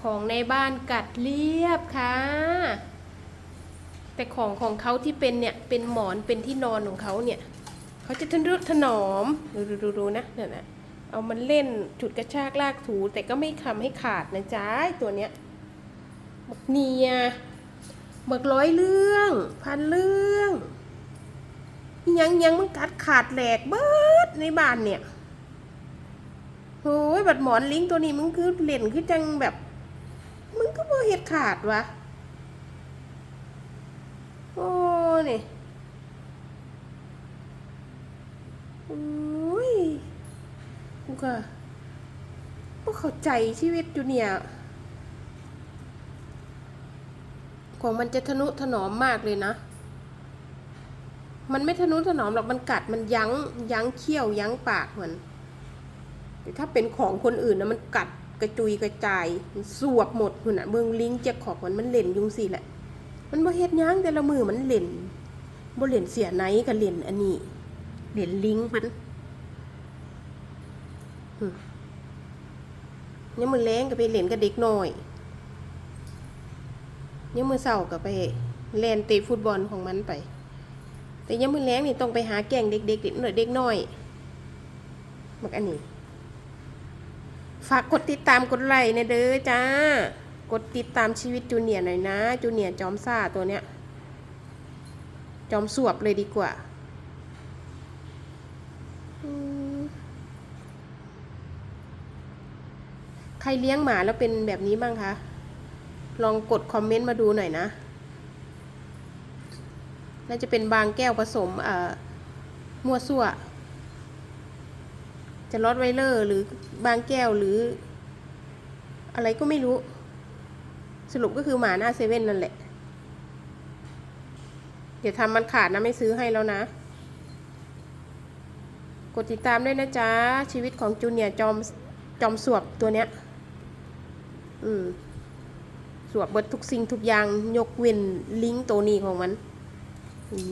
ของในบ้านกัดเรียบค่ะ แต่ของของเขาที่เป็นเนี่ยเป็นหมอนเป็นที่นอนของเขาเนี่ยเขาจะทนุถนอมดูดูดูดูนะเนี่ยนะเอามันเล่นฉุดกระชากลากถู แต่ก็ไม่ทำให้ขาดนะจ๊ะตัวเนี้ยหมกเนียหมกร้อยเรื่อง พันเรื่องยังยังมันกัดขาดแหลกเบิดในบ้านเนี่ยโอ้ยบัดหมอนลิงตัวนี้มึงคือเล่นคือจังแบบ มึงก็บ่เห็ดขาดวะ โอ้นี่โอ้ย กูก็บ่เข้าใจชีวิตอยู่เนี่ยของมันจะทนุถนอมมากเลยนะ มันไม่ทนุถนอมหรอก มันกัด มันยั้ง ยั้งเขี้ยว ยั้งปากเหมันแต่ถ้าเป็นของคนอื่นนะมันกัด กระจุยกระจายสวบหมดคุณอะเมืองลิงเจ็บขอบมันมันเล่นยุงสิแหละ มันบ่เฮ็ดยั้งแต่ละมือมันเล่นบ่เล่นเสียไหนก็เล่นอันนี้เล่นลิงมันเนี่ยมือแรงก็ไปเล่นกับเด็กน้อยเนี่ยมือเศร้าก็ไปเล่นเตะฟุตบอลของมันไป แต่ยังมือแรงนี่ต้องไปหาแกล้งเด็กๆเด็กน้อยเด็กน้อยมักอันนี้ ฝากกดติดตามกดไลค์นะเด้อจ้า กดติดตามชีวิตจูเนียร์หน่อยนะ จูเนียร์จอมซ่าตัวเนี้ย จอมสวบเลยดีกว่าใครเลี้ยงหมาแล้วเป็นแบบนี้บ้างคะ ลองกดคอมเมนต์มาดูหน่อยนะ น่าจะเป็นบางแก้วผสมเอ่อมั่วซั่ว จะลดไวเลอร์หรือบางแก้วหรือ อะไรก็ไม่รู้ สรุปก็คือหมาหน้าเซเว่นนั่นแหละ เดี๋ยวทำมันขาดนะไม่ซื้อให้แล้วนะ กดติดตามด้วยนะจ๊ะ ชีวิตของจูเนียจอมจอมสวบตัวเนี้ย อืม สวบเบิดทุกสิ่งทุกอย่าง ยกเว้นลิงก์ตัวนี้ของมันอี